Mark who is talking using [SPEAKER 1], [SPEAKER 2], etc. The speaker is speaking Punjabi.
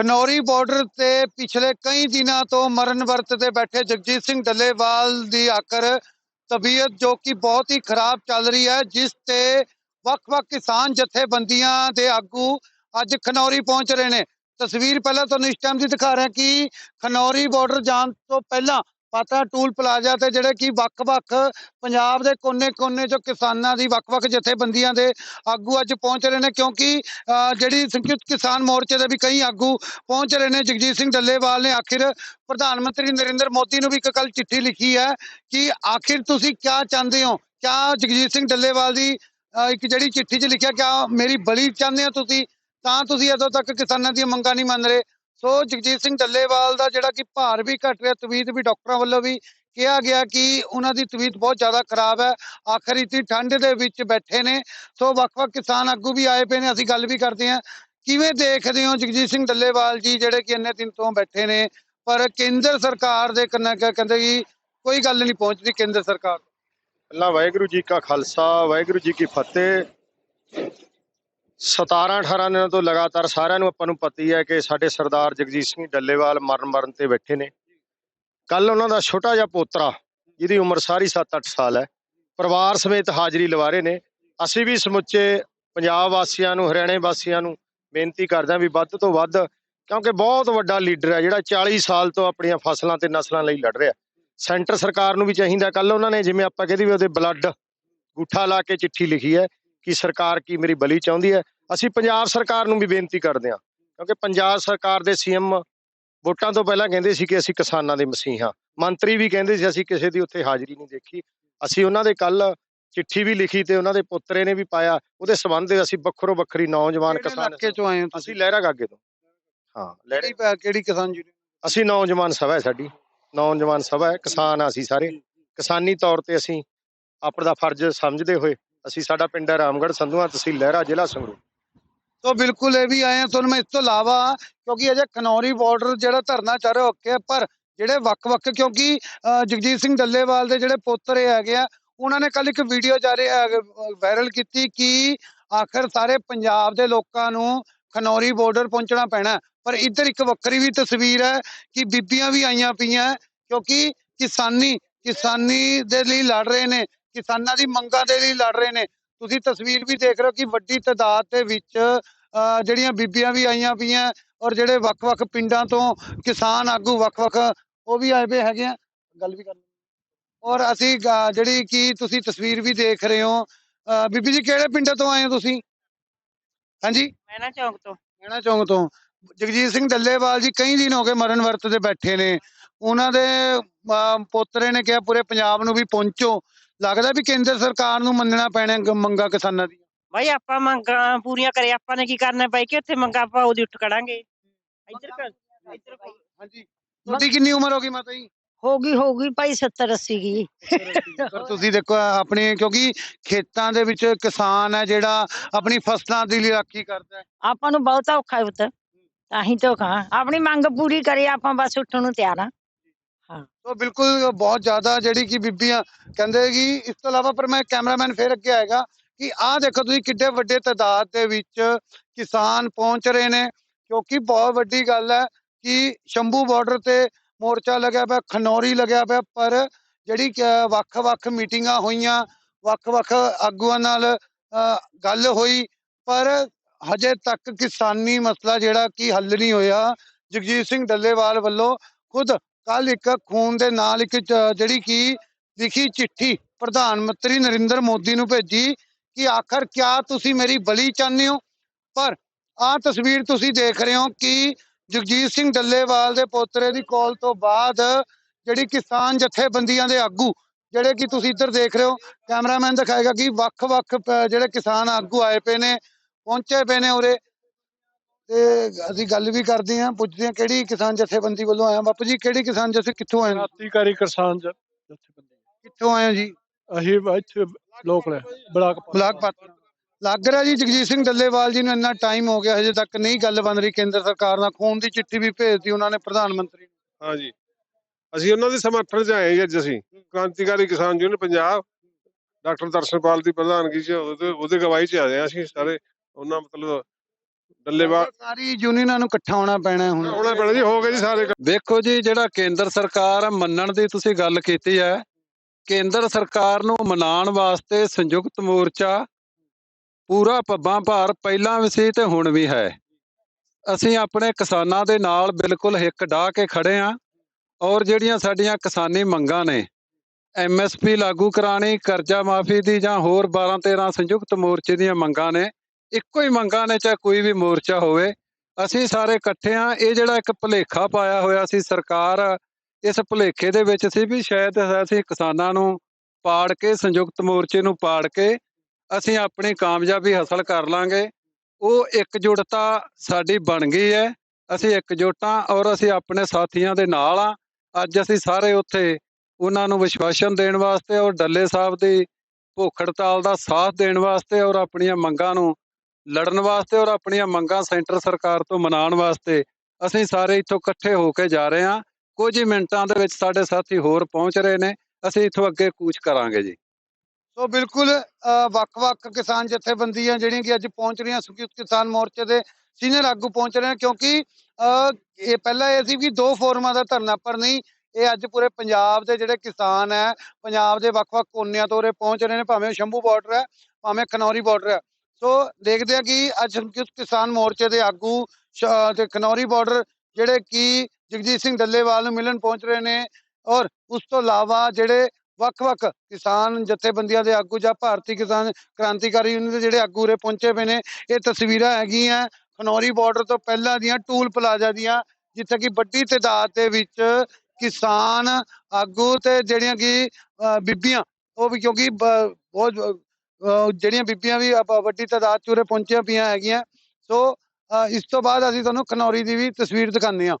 [SPEAKER 1] ਖਨੌਰੀ ਬਾਰਡਰ ਤੇ ਪਿਛਲੇ ਕਈ ਦਿਨਾਂ ਤੋਂ ਮਰਨ ਵਰਤ ਤੇ ਬੈਠੇ ਜਗਜੀਤ ਸਿੰਘ ਡੱਲੇਵਾਲ ਦੀ ਆਖਰ ਤਬੀਅਤ ਜੋ ਕਿ ਬਹੁਤ ਹੀ ਖਰਾਬ ਚੱਲ ਰਹੀ ਹੈ, ਜਿਸ ਤੇ ਵੱਖ-ਵੱਖ ਕਿਸਾਨ ਜਥੇਬੰਦੀਆਂ ਦੇ ਆਗੂ ਅੱਜ ਖਨੌਰੀ ਪਹੁੰਚ ਰਹੇ ਨੇ। ਤਸਵੀਰ ਪਹਿਲਾਂ ਤੁਹਾਨੂੰ ਇਸ ਟਾਈਮ ਦੀ ਦਿਖਾ ਰਿਹਾ ਕਿ ਖਨੌਰੀ ਬਾਰਡਰ ਜਾਣ ਤੋਂ ਪਹਿਲਾਂ ਪਾਤਰਾ ਟੂਲ ਪਲਾਜ਼ਾ ਤੇ ਜਿਹੜੇ ਕਿ ਵੱਖ-ਵੱਖ ਪੰਜਾਬ ਦੇ ਕੋਨੇ-ਕੋਨੇ ਚੋਂ ਕਿਸਾਨਾਂ ਦੀ ਵੱਖ-ਵੱਖ ਜਥੇਬੰਦੀਆਂ ਦੇ ਆਗੂ ਅੱਜ ਪਹੁੰਚ ਰਹੇ ਨੇ, ਕਿਉਂਕਿ ਅਹ ਜਿਹੜੀ ਸੰਯੁਕਤ ਕਿਸਾਨ ਮੋਰਚੇ ਦੇ ਵੀ ਕਈ ਆਗੂ ਪਹੁੰਚ ਰਹੇ ਨੇ, ਜਗਜੀਤ ਸਿੰਘ ਡੱਲੇਵਾਲ ਨੇ ਆਖਿਰ ਪ੍ਰਧਾਨ ਮੰਤਰੀ ਨਰਿੰਦਰ ਮੋਦੀ ਨੂੰ ਵੀ ਇੱਕ ਕੱਲ ਚਿੱਠੀ ਲਿਖੀ ਹੈ ਕਿ ਆਖਿਰ ਤੁਸੀਂ ਕੀ ਚਾਹੁੰਦੇ ਹੋ? ਕਿਆ ਜਗਜੀਤ ਸਿੰਘ ਡੱਲੇਵਾਲ ਦੀ ਇੱਕ ਜਿਹੜੀ ਚਿੱਠੀ 'ਚ ਲਿਖਿਆ, ਕਿਆ ਮੇਰੀ ਬਲੀ ਚਾਹੁੰਦੇ ਹੋ ਤੁਸੀਂ? ਤਾਂ ਤੁਸੀਂ ਅਦੋਂ ਤੱਕ ਕਿਸਾਨਾਂ ਦੀਆਂ ਮੰਗਾਂ ਨਹੀਂ ਮੰਨ ਰਹੇ। ਸੋ ਜਗਜੀਤ ਸਿੰਘ ਡੱਲੇਵਾਲ ਦਾ ਜਿਹੜਾ ਕਿ ਭਾਰ ਵੀ ਘਟ ਰਿਹਾ, ਤਵੀਤ ਵੀ ਡਾਕਟਰਾਂ ਵੱਲੋਂ ਵੀ ਕਿਹਾ ਗਿਆ ਕਿ ਉਹਨਾਂ ਦੀ ਤਵੀਤ ਬਹੁਤ ਜ਼ਿਆਦਾ ਖਰਾਬ ਹੈ। ਆਖਰ ਇਤੀ ਠੰਡ ਦੇ ਵਿੱਚ ਬੈਠੇ ਨੇ। ਸੋ ਵੱਖ-ਵੱਖ ਕਿਸਾਨ ਆਗੂ ਵੀ ਆਏ ਪਏ ਨੇ, ਅਸੀਂ ਗੱਲ ਵੀ ਕਰਦੇ ਹਾਂ। ਕਿਵੇਂ ਦੇਖਦੇ ਹੋ ਜਗਜੀਤ ਸਿੰਘ ਡੱਲੇਵਾਲ ਜੀ ਜਿਹੜੇ ਕਿ ਇੰਨੇ ਦਿਨ ਤੋਂ ਬੈਠੇ ਨੇ, ਪਰ ਕੇਂਦਰ ਸਰਕਾਰ ਦੇ ਕੰਨਾਂ ਕਹਿੰਦੇ ਕਿ ਕੋਈ ਗੱਲ ਨਹੀਂ ਪਹੁੰਚਦੀ ਕੇਂਦਰ ਸਰਕਾਰ
[SPEAKER 2] ਅੱਲਾ ਵਾਹਿਗੁਰੂ ਜੀ ਕਾ ਖਾਲਸਾ, ਵਾਹਿਗੁਰੂ ਜੀ ਕੀ ਫਤਿਹ। 17 18 ਦਿਨਾਂ ਤੋਂ ਲਗਾਤਾਰ ਸਾਰਿਆਂ ਨੂੰ ਆਪਾਂ ਨੂੰ ਪਤਾ ਹੀ ਹੈ ਕਿ ਸਾਡੇ ਸਰਦਾਰ ਜਗਜੀਤ ਸਿੰਘ ਡੱਲੇਵਾਲ ਮਰਨ ਮਰਨ ਤੇ ਬੈਠੇ ਨੇ। ਕੱਲ ਉਹਨਾਂ ਦਾ ਛੋਟਾ ਜਿਹਾ ਪੋਤਰਾ, ਜਿਹਦੀ ਉਮਰ ਸਾਰੀ 7-8 ਸਾਲ ਹੈ, ਪਰਿਵਾਰ ਸਮੇਤ ਹਾਜ਼ਰੀ ਲਵਾ ਰਹੇ ਨੇ। ਅਸੀਂ ਵੀ ਸਮੁੱਚੇ ਪੰਜਾਬ ਵਾਸੀਆਂ ਨੂੰ, ਹਰਿਆਣੇ ਵਾਸੀਆਂ ਨੂੰ ਬੇਨਤੀ ਕਰਦੇ ਹਾਂ ਵੀ ਵੱਧ ਤੋਂ ਵੱਧ, ਕਿਉਂਕਿ ਬਹੁਤ ਵੱਡਾ ਲੀਡਰ ਹੈ, ਜਿਹੜਾ 40 ਸਾਲ ਤੋਂ ਆਪਣੀਆਂ ਫਸਲਾਂ ਤੇ ਨਸਲਾਂ ਲਈ ਲੜ ਰਿਹਾ। ਸੈਂਟਰ ਸਰਕਾਰ ਨੂੰ ਵੀ ਚਾਹੀਦਾ ਕੱਲ ਉਹਨਾਂ ਨੇ ਜਿਵੇਂ ਆਪਾਂ ਕਹਿੰਦੇ ਵੀ ਉਹਦੇ ਬਲੱਡ, ਗੁੱਠਾ ਲਾ ਕੇ ਚਿੱਠੀ ਲਿਖੀ ਹੈ ਕਿ ਸਰਕਾਰ ਕੀ ਮੇਰੀ ਬਲੀ ਚਾਹੁੰਦੀ ਹੈ? ਅਸੀਂ ਪੰਜਾਬ ਸਰਕਾਰ ਨੂੰ ਵੀ ਬੇਨਤੀ ਕਰਦੇ ਹਾਂ ਕਿਉਂਕਿ ਪੰਜਾਬ ਸਰਕਾਰ ਦੇ ਸੀਐਮ ਵੋਟਾਂ ਤੋਂ ਪਹਿਲਾਂ ਕਹਿੰਦੇ ਸੀ ਕਿ ਅਸੀਂ ਕਿਸਾਨਾਂ ਦੇ ਮਸੀਹ ਮੰਤਰੀ ਵੀ ਕਹਿੰਦੇ ਸੀ ਅਸੀਂ ਕਿਸੇ ਦੀ ਉੱਥੇ ਹਾਜ਼ਰੀ ਨਹੀਂ ਦੇਖੀ। ਅਸੀਂ ਉਹਨਾਂ ਦੇ ਕੱਲ ਚਿੱਠੀ ਵੀ ਲਿਖੀ ਤੇ ਉਹਨਾਂ ਦੇ ਪੁੱਤਰੇ ਨੇ ਵੀ ਪਾਇਆ। ਉਹਦੇ ਸਬੰਧ ਦੇ ਅਸੀਂ ਵੱਖਰੋ ਵੱਖਰੀ ਨੌਜਵਾਨ ਕਿਸਾਨ
[SPEAKER 1] ਚੋਂ ਆਏ
[SPEAKER 2] ਅਸੀਂ ਲਹਿਰਾ ਗਾਗੇ ਤੋਂ। ਹਾਂ ਲਹਿਰੇ
[SPEAKER 1] ਕਿਹੜੀ ਕਿਹੜੀ ਕਿਸਾਨ ਜੀ
[SPEAKER 2] ਅਸੀਂ ਨੌਜਵਾਨ ਸਭਾ ਹੈ ਸਾਡੀ। ਨੌਜਵਾਨ ਸਭਾ ਹੈ ਕਿਸਾਨ ਆ ਅਸੀਂ ਸਾਰੇ। ਕਿਸਾਨੀ ਤੌਰ ਤੇ ਅਸੀਂ ਆਪਣਾ ਫਰਜ਼ ਸਮਝਦੇ ਹੋਏ ਅਸੀਂ ਸਾਡਾ ਪਿੰਡ ਹੈ ਰਾਮਗੜ੍ਹ, ਸੰਧੂਆ ਤਹਿਸੀਲ ਲਹਿਰਾ, ਜ਼ਿਲ੍ਹਾ ਸੰਗਰੂਰ।
[SPEAKER 1] ਤੋ ਬਿਲਕੁਲ ਇਹ ਵੀ ਆਏ ਆ ਤੁਹਾਨੂੰ ਮੈਂ ਇਸ ਤੋਂ ਇਲਾਵਾ, ਕਿਉਂਕਿ ਅਜੇ ਖਨੌਰੀ ਬਾਰਡਰ ਜਿਹੜਾ ਧਰਨਾ ਚੱਲ ਰਿਹਾ ਓਕੇ ਪਰ ਜਿਹੜੇ ਵੱਖ-ਵੱਖ, ਕਿਉਂਕਿ ਜਗਜੀਤ ਸਿੰਘ ਡੱਲੇਵਾਲ ਦੇ ਜਿਹੜੇ ਪੋਤਰੇ ਹੈਗੇ ਆ, ਉਹਨਾਂ ਨੇ ਕੱਲ ਇੱਕ ਵੀਡੀਓ ਜਾਰੀ ਵਾਇਰਲ ਕੀਤੀ ਕਿ ਆਖਰ ਸਾਰੇ ਪੰਜਾਬ ਦੇ ਲੋਕਾਂ ਨੂੰ ਖਨੌਰੀ ਬਾਰਡਰ ਪਹੁੰਚਣਾ ਪੈਣਾ ਪਰ ਇੱਧਰ ਇੱਕ ਵੱਖਰੀ ਵੀ ਤਸਵੀਰ ਹੈ ਕਿ ਬੀਬੀਆਂ ਵੀ ਆਈਆਂ ਪਈਆਂ, ਕਿਉਂਕਿ ਕਿਸਾਨੀ ਕਿਸਾਨੀ ਦੇ ਲਈ ਲੜ ਰਹੇ ਨੇ। ਕਿਸਾਨਾਂ ਦੀ ਮੰਗਾਂ ਦੇ ਲਈ ਲੜ ਰਹੇ ਨੇ। ਤੁਸੀਂ ਤਸਵੀਰ ਵੀ ਦੇਖ ਰਹੇ ਹੋ ਕਿ ਵੱਡੀ ਤਾਦਾਦ ਦੇ ਵਿੱਚ ਜਿਹੜੀਆਂ ਬੀਬੀਆਂ ਵੀ ਆਈਆਂ ਪਈਆਂ ਔਰ ਜਿਹੜੇ ਵੱਖ-ਵੱਖ ਪਿੰਡਾਂ ਤੋਂ ਕਿਸਾਨ ਆਗੂ ਵੱਖ-ਵੱਖ ਉਹ ਵੀ ਆਏ ਪਏ ਹੈਗੇ ਆ। ਗੱਲ ਵੀ ਕਰ ਔਰ ਅਸੀਂ ਜਿਹੜੀ ਕਿ ਤੁਸੀਂ ਤਸਵੀਰ ਵੀ ਦੇਖ ਰਹੇ ਹੋ ਬੀਬੀ ਜੀ ਕਿਹੜੇ ਪਿੰਡ ਤੋਂ ਆਏ ਹੋ ਤੁਸੀਂ? ਹਾਂਜੀ?
[SPEAKER 3] ਮੈਂ ਨਾ ਚੌਂਕ ਤੋਂ।
[SPEAKER 1] ਮੈਣਾ ਚੌਂਕ ਤੋਂ। ਜਗਜੀਤ ਸਿੰਘ ਡੱਲੇਵਾਲ ਜੀ ਕਈ ਦਿਨ ਹੋ ਗਏ ਮਰਨ ਵਰਤ ਤੇ ਬੈਠੇ ਨੇ। ਉਹਨਾਂ ਦੇ ਪੋਤਰੇ ਨੇ ਕਿਹਾ ਪੂਰੇ ਪੰਜਾਬ ਨੂੰ ਵੀ ਪਹੁੰਚੋ। ਲੱਗਦਾ ਵੀ ਕੇਂਦਰ ਸਰਕਾਰ ਨੂੰ ਮੰਨਣਾ ਪੈਣਾ ਗ- ਮੰਗਾਂ ਕਿਸਾਨਾਂ ਦੀ
[SPEAKER 3] ਭਾਈ ਆਪਾਂ ਮੰਗਾਂ ਪੂਰੀਆਂ ਕਰੇ ਆਪਾਂ ਨੇ ਕੀ ਕਰਨਾ ਬਾਈ ਕਿ ਉੱਥੇ ਮੰਗਾਂ ਆਪਾਂ ਉਹਦੀ ਉੱਠ ਕਰਾਂਗੇ ਇੱਧਰ ਕਰ ਇੱਧਰ ਕਰ।
[SPEAKER 1] ਹਾਂਜੀ। ਤੁਹਾਡੀ ਕਿੰਨੀ ਉਮਰ ਹੋ ਗਈ ਮਾਤਾ ਜੀ?
[SPEAKER 4] ਹੋਗੀ ਹੋਗੀ ਭਾਈ 70 80 ਕੀ।
[SPEAKER 1] ਪਰ ਤੁਸੀਂ ਦੇਖੋ ਆਪਣੀ ਕਿਉਂਕਿ ਖੇਤਾਂ ਦੇ ਵਿੱਚ ਕਿਸਾਨ ਹੈ ਜਿਹੜਾ ਆਪਣੀ ਫਸਲਾਂ ਦੀ ਲਈ ਰਾਖੀ ਕਰਦਾ ਹੈ।
[SPEAKER 4] ਆਪਾਂ ਨੂੰ ਬਹੁਤ ਔਖਾ ਹੈ ਪੁੱਤ। ਤਾਂ ਹੀ ਤਾਂ ਕਹਾਂ ਆਪਣੀ ਮੰਗ ਪੂਰੀ ਕਰੀ ਆਪਾਂ ਬਸ ਉੱਠਣ ਨੂੰ ਤਿਆਰ ਆ
[SPEAKER 1] ਤਾਂ ਬਿਲਕੁਲ ਬਹੁਤ ਜ਼ਿਆਦਾ ਜਿਹੜੀ ਕਿ ਬੀਬੀਆਂ ਕਹਿੰਦੇ ਕਿ ਇਸ ਤੋਂ ਇਲਾਵਾ ਪਰ ਮੈਂ ਕੈਮਰਾਮੈਨ ਫੇਰ ਅੱਗੇ ਆਏਗਾ ਕਿ ਆਹ ਦੇਖੋ ਤੁਸੀਂ ਕਿੱਡੇ ਵੱਡੇ ਤਾਦਾਦ ਦੇ ਵਿੱਚ ਕਿਸਾਨ ਪਹੁੰਚ ਰਹੇ ਨੇ ਕਿਉਂਕਿ ਬਹੁਤ ਵੱਡੀ ਗੱਲ ਹੈ ਕਿ ਸ਼ੰਭੂ ਬਾਰਡਰ ਤੇ ਮੋਰਚਾ ਲੱਗਿਆ ਪਿਆ ਖਨੌਰੀ ਲੱਗਿਆ ਪਿਆ ਪਰ ਜਿਹੜੀ ਵੱਖ-ਵੱਖ ਮੀਟਿੰਗਾਂ ਹੋਈਆਂ ਵੱਖ-ਵੱਖ ਆਗੂਆਂ ਨਾਲ ਅ, ਗੱਲ ਹੋਈ ਪਰ ਹਜੇ ਤੱਕ ਕਿਸਾਨੀ ਮਸਲਾ ਜਿਹੜਾ ਕਿ ਹੱਲ ਨਹੀਂ ਹੋਇਆ। ਜਗਜੀਤ ਸਿੰਘ ਡੱਲੇਵਾਲ ਵੱਲੋਂ ਖੁਦ ਕੱਲ ਇੱਕ ਖੂਨ ਦੇ ਨਾਲ ਇੱਕ ਜਿਹੜੀ ਕਿ ਲਿਖੀ ਚਿੱਠੀ ਪ੍ਰਧਾਨ ਮੰਤਰੀ ਨਰਿੰਦਰ ਮੋਦੀ ਨੂੰ ਭੇਜੀ ਕਿ ਆਖਰ ਕਿਆ ਤੁਸੀਂ ਮੇਰੀ ਬਲੀ ਚਾਹੁੰਦੇ ਹੋ? ਪਰ ਆਹ ਤਸਵੀਰ ਤੁਸੀਂ ਦੇਖ ਰਹੇ ਹੋ ਕਿ ਜਗਜੀਤ ਸਿੰਘ ਡੱਲੇਵਾਲ ਦੇ ਪੋਤਰੇ ਦੀ ਕਾਲ ਤੋਂ ਬਾਅਦ ਜਿਹੜੀ ਕਿਸਾਨ ਜਥੇਬੰਦੀਆਂ ਦੇ ਆਗੂ, ਜਿਹੜੇ ਕਿ ਤੁਸੀਂ ਇੱਧਰ ਦੇਖ ਰਹੇ ਹੋ, ਕੈਮਰਾਮੈਨ ਦਿਖਾਏਗਾ ਕਿ ਵੱਖ-ਵੱਖ ਜਿਹੜੇ ਕਿਸਾਨ ਆਗੂ ਆਏ ਪਏ ਨੇ, ਪਹੁੰਚੇ ਪਏ ਨੇ ਉਰੇ। ਤੇ ਅਸੀਂ ਗੱਲ ਵੀ ਕਰਦੇ ਹਾਂ ਪੁੱਛਦੇ ਹਾਂ ਕਿਹੜੀ ਕਿਸਾਨ ਜਥੇਬੰਦੀ ਵੱਲੋਂ ਆਇਆ ਬਾਪੂ ਜੀ ਕਿਹੜੀ ਕਿਸਾਨ ਜਥੇ ਕਿੱਥੋਂ ਆਏ ਹੋ?
[SPEAKER 5] ਕ੍ਰਾਂਤੀਕਾਰੀ ਕਿਸਾਨ ਜ- ਜਥੇਬੰਦੀ।
[SPEAKER 1] ਕਿੱਥੋਂ ਆਏ ਹੋ ਜੀ?
[SPEAKER 5] ਅਸੀਂ ਇੱਥੇ ਲੋਕਲ ਬਲਾਕ
[SPEAKER 1] ਬਲਾਕ ਪਾਤਰ ਲੱਗ ਰਿਹਾ ਜੀ ਜਗਜੀਤ ਸਿੰਘ ਡੱਲੇਵਾਲ ਜੀ ਨੂੰ ਇੰਨਾ ਟਾਈਮ ਹੋ ਗਿਆ ਹਜੇ ਤੱਕ ਨਹੀਂ ਗੱਲ ਬਣ ਰਹੀ ਕੇਂਦਰ ਸਰਕਾਰ ਨਾਲ। ਖੂਨ ਦੀ ਚਿੱਠੀ ਵੀ ਭੇਜਤੀ ਉਹਨਾਂ ਨੇ ਪ੍ਰਧਾਨ ਮੰਤਰੀ ਨੂੰ।
[SPEAKER 6] ਹਾਂਜੀ ਅਸੀਂ ਉਹਨਾਂ ਦੇ ਸਮਰਥਨ 'ਚ ਆਏ ਅੱਜ ਅਸੀਂ। ਕ੍ਰਾਂਤੀਕਾਰੀ ਕਿਸਾਨ ਯੂਨੀਅਨ ਪੰਜਾਬ ਡਾਕਟਰ ਦਰਸ਼ਨਪਾਲ ਦੀ ਪ੍ਰਧਾਨਗੀ 'ਚ ਉਹਦੇ ਉਹਦੇ ਗਵਾਹੀ 'ਚ ਆਏ ਹਾਂ ਅਸੀਂ ਸਾਰੇ। ਉਹਨਾਂ ਮਤਲਬ ਡੱਲੇਵਾਲ
[SPEAKER 1] ਸਾਰੀ ਯੂਨੀਅਨਾਂ ਨੂੰ ਇਕੱਠਾ ਹੋਣਾ ਪੈਣਾ ਹੈ ਹੁਣ
[SPEAKER 6] ਹੋਣਾ ਪੈਣਾ ਜੀ ਹੋ ਗਏ ਜੀ ਸਾਰੇ।
[SPEAKER 5] ਵੇਖੋ ਜੀ ਜਿਹੜਾ ਕੇਂਦਰ ਸਰਕਾਰ ਮੰਨਣ ਦੀ ਤੁਸੀਂ ਗੱਲ ਕੀਤੀ ਹੈ ਕੇਂਦਰ ਸਰਕਾਰ ਨੂੰ ਮਨਾਉਣ ਵਾਸਤੇ ਸੰਯੁਕਤ ਮੋਰਚਾ ਪੂਰਾ ਪੱਬਾਂ ਭਾਰ ਪਹਿਲਾਂ ਵੀ ਸੀ ਤੇ ਹੁਣ ਵੀ ਹੈ। ਅਸੀਂ ਆਪਣੇ ਕਿਸਾਨਾਂ ਦੇ ਨਾਲ ਬਿਲਕੁਲ ਹਿੱਕ ਢਾਹ ਕੇ ਖੜੇ ਆਂ ਔਰ ਜਿਹੜੀਆਂ ਸਾਡੀਆਂ ਕਿਸਾਨੀ ਮੰਗਾਂ ਨੇ ਐਮਐਸਪੀ ਲਾਗੂ ਕਰਾਣੀ ਕਰਜ਼ਾ ਮਾਫੀ ਦੀ ਜਾਂ ਹੋਰ 12 13 ਸੰਯੁਕਤ ਮੋਰਚੇ ਦੀਆਂ ਮੰਗਾਂ ਨੇ ਇੱਕੋ ਹੀ ਮੰਗਾਂ ਨੇ, ਚਾਹੇ ਕੋਈ ਵੀ ਮੋਰਚਾ ਹੋਵੇ। ਅਸੀਂ ਸਾਰੇ ਇਕੱਠੇ ਆਂ ਇਹ ਜਿਹੜਾ ਇੱਕ ਭੁਲੇਖਾ ਪਾਇਆ ਹੋਇਆ ਸੀ ਸਰਕਾਰ, ਇਸ ਭੁਲੇਖੇ ਦੇ ਵਿੱਚ ਸੀ ਵੀ ਸ਼ਾਇਦ ਅਸੀਂ ਕਿਸਾਨਾਂ ਨੂੰ ਪਾੜ ਕੇ, ਸੰਯੁਕਤ ਮੋਰਚੇ ਨੂੰ ਪਾੜ ਕੇ, ਅਸੀਂ ਆਪਣੀ ਕਾਮਯਾਬੀ ਹਾਸਲ ਕਰ ਲਾਂਗੇ। ਉਹ ਇਕਜੁੱਟਤਾ ਸਾਡੀ ਬਣ ਗਈ ਹੈ। ਅਸੀਂ ਇਕਜੁੱਟਾਂ ਔਰ ਅਸੀਂ ਆਪਣੇ ਸਾਥੀਆਂ ਦੇ ਨਾਲ ਆ ਅੱਜ ਅਸੀਂ ਸਾਰੇ ਉੱਥੇ ਉਹਨਾਂ ਨੂੰ ਵਿਸ਼ਵਾਸਨ ਦੇਣ ਵਾਸਤੇ ਔਰ ਡੱਲੇ ਸਾਹਿਬ ਦੀ ਭੁੱਖ ਹੜਤਾਲ ਦਾ ਸਾਥ ਦੇਣ ਵਾਸਤੇ ਔਰ ਆਪਣੀਆਂ ਮੰਗਾਂ ਨੂੰ ਲੜਨ ਵਾਸਤੇ ਔਰ ਆਪਣੀਆਂ ਮੰਗਾਂ ਸੈਂਟਰ ਸਰਕਾਰ ਤੋਂ ਮਨਾਉਣ ਵਾਸਤੇ ਅਸੀਂ ਸਾਰੇ ਇੱਥੋਂ ਇਕੱਠੇ ਹੋ ਕੇ ਜਾ ਰਹੇ ਹਾਂ। ਕੁਝ ਹੀ ਮਿੰਟਾਂ ਦੇ ਵਿੱਚ ਸਾਡੇ ਸਾਥੀ ਹੋਰ ਪਹੁੰਚ ਰਹੇ ਨੇ। ਅਸੀਂ ਇੱਥੋਂ ਅੱਗੇ ਕੂਚ ਕਰਾਂਗੇ ਜੀ।
[SPEAKER 1] ਸੋ ਬਿਲਕੁਲ ਵੱਖ-ਵੱਖ ਕਿਸਾਨ ਜਥੇਬੰਦੀਆਂ ਜਿਹੜੀਆਂ ਕਿ ਅੱਜ ਪਹੁੰਚ ਰਹੀਆਂ ਸੰਯੁਕਤ ਕਿਸਾਨ ਮੋਰਚੇ ਦੇ ਸੀਨੀਅਰ ਆਗੂ ਪਹੁੰਚ ਰਹੇ ਨੇ ਕਿਉਂਕਿ ਅ, ਇਹ ਪਹਿਲਾਂ ਇਹ ਸੀ ਕਿ ਦੋ ਫੋਰਮਾਂ ਦਾ ਧਰਨਾ ਪਰ ਨਹੀਂ ਇਹ ਅੱਜ ਪੂਰੇ ਪੰਜਾਬ ਦੇ ਜਿਹੜੇ ਕਿਸਾਨ ਹੈ ਪੰਜਾਬ ਦੇ ਵੱਖ-ਵੱਖ ਕੋਨਿਆਂ ਤੋਂ ਉਰੇ ਪਹੁੰਚ ਰਹੇ ਨੇ ਭਾਵੇਂ ਸ਼ੰਭੂ ਬਾਰਡਰ ਹੈ ਭਾਵੇਂ ਖਨੌਰੀ ਬਾਰਡਰ ਹੈ। ਸੋ ਦੇਖਦੇ ਆ ਕਿ ਅੱਜ ਸੰਯੁਕਤ ਕਿਸਾਨ ਮੋਰਚੇ ਦੇ ਆਗੂ ਤੇ ਖਨੌਰੀ ਬਾਰਡਰ ਜਿਹੜੇ ਕਿ ਜਗਜੀਤ ਸਿੰਘ ਡੱਲੇਵਾਲ ਨੂੰ ਮਿਲਣ ਪਹੁੰਚ ਰਹੇ ਨੇ ਔਰ ਉਸ ਤੋਂ ਇਲਾਵਾ ਜਿਹੜੇ ਵੱਖ-ਵੱਖ ਕਿਸਾਨ ਜਥੇਬੰਦੀਆਂ ਦੇ ਆਗੂ ਜਾਂ ਭਾਰਤੀ ਕਿਸਾਨ ਕ੍ਰਾਂਤੀਕਾਰੀ ਯੂਨੀਅਨ ਦੇ ਜਿਹੜੇ ਆਗੂ ਉਰੇ ਪਹੁੰਚੇ ਪਏ ਨੇ ਇਹ ਤਸਵੀਰਾਂ ਹੈਗੀਆਂ ਖਨੌਰੀ ਬਾਰਡਰ ਤੋਂ ਪਹਿਲਾਂ ਦੀਆਂ ਟੂਲ ਪਲਾਜ਼ਾ ਦੀਆਂ ਜਿੱਥੇ ਕਿ ਵੱਡੀ ਤਾਦਾਦ ਦੇ ਵਿੱਚ ਕਿਸਾਨ ਆਗੂ ਤੇ ਜਿਹੜੀਆਂ ਕਿ ਅ, ਬੀਬੀਆਂ ਉਹ ਵੀ ਕਿਉਂਕਿ ਬਹੁਤ ਜਿਹੜੀਆਂ ਬੀਬੀਆਂ ਵੀ ਵੱਡੀ ਤਾਦਾਦ 'ਚ ਉਰੇ ਪਹੁੰਚੀਆਂ ਪਈਆਂ ਹੈਗੀਆਂ। ਸੋ ਇਸ ਤੋਂ ਬਾਅਦ ਅਸੀਂ ਤੁਹਾਨੂੰ ਖਨੌਰੀ ਦੀ ਵੀ ਤਸਵੀਰ ਦਿਖਾਉਂਦੇ ਹਾਂ।